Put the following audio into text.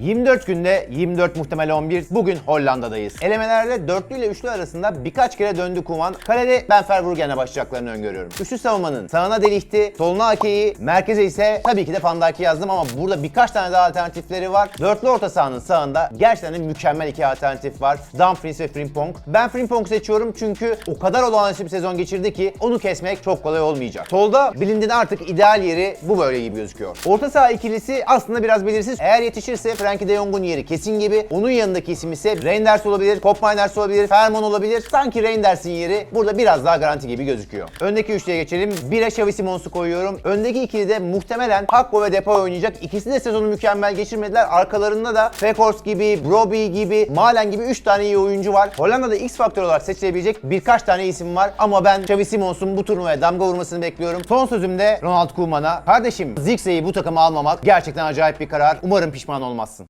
24 günde 24 muhtemel 11. Bugün Hollanda'dayız. Elemelerde dörtlü ile üçlü arasında birkaç kere döndü Kuman. Kalede ben Verbruggen'e başlayacaklarını öngörüyorum. Üçlü savunmanın sağına Delihti, soluna Ake'yi, merkeze ise tabii ki de Van Dijk'i yazdım ama burada birkaç tane daha alternatifleri var. Dörtlü orta sahanın sağında gerçekten de mükemmel iki alternatif var. Dumfries ve Frimpong. Ben Frimpong seçiyorum çünkü o kadar olağanüstü bir sezon geçirdi ki onu kesmek çok kolay olmayacak. Solda Blind'in artık ideal yeri bu böyle gibi gözüküyor. Orta saha ikilisi aslında biraz belirsiz. Eğer yetişirse Frankie de Jong'un yeri kesin gibi. Onun yanındaki isim ise Reinders olabilir, Miners olabilir, Ferman olabilir. Sanki Reinders'in yeri burada biraz daha garanti gibi gözüküyor. Öndeki üçlüye geçelim. 1'e Xavi Simons'u koyuyorum. Öndeki ikili de muhtemelen Hakko ve Depay oynayacak. İkisi de sezonu mükemmel geçirmediler. Arkalarında da Fekors gibi, Broby gibi, Malen gibi 3 tane iyi oyuncu var. Hollanda'da X faktör olarak seçilebilecek birkaç tane isim var. Ama ben Xavi Simons'un bu turnuvaya damga vurmasını bekliyorum. Son sözüm de Ronald Koeman'a. Kardeşim Zirkze'yi bu takıma almamak gerçekten acayip bir karar. Umarım pişman olmaz.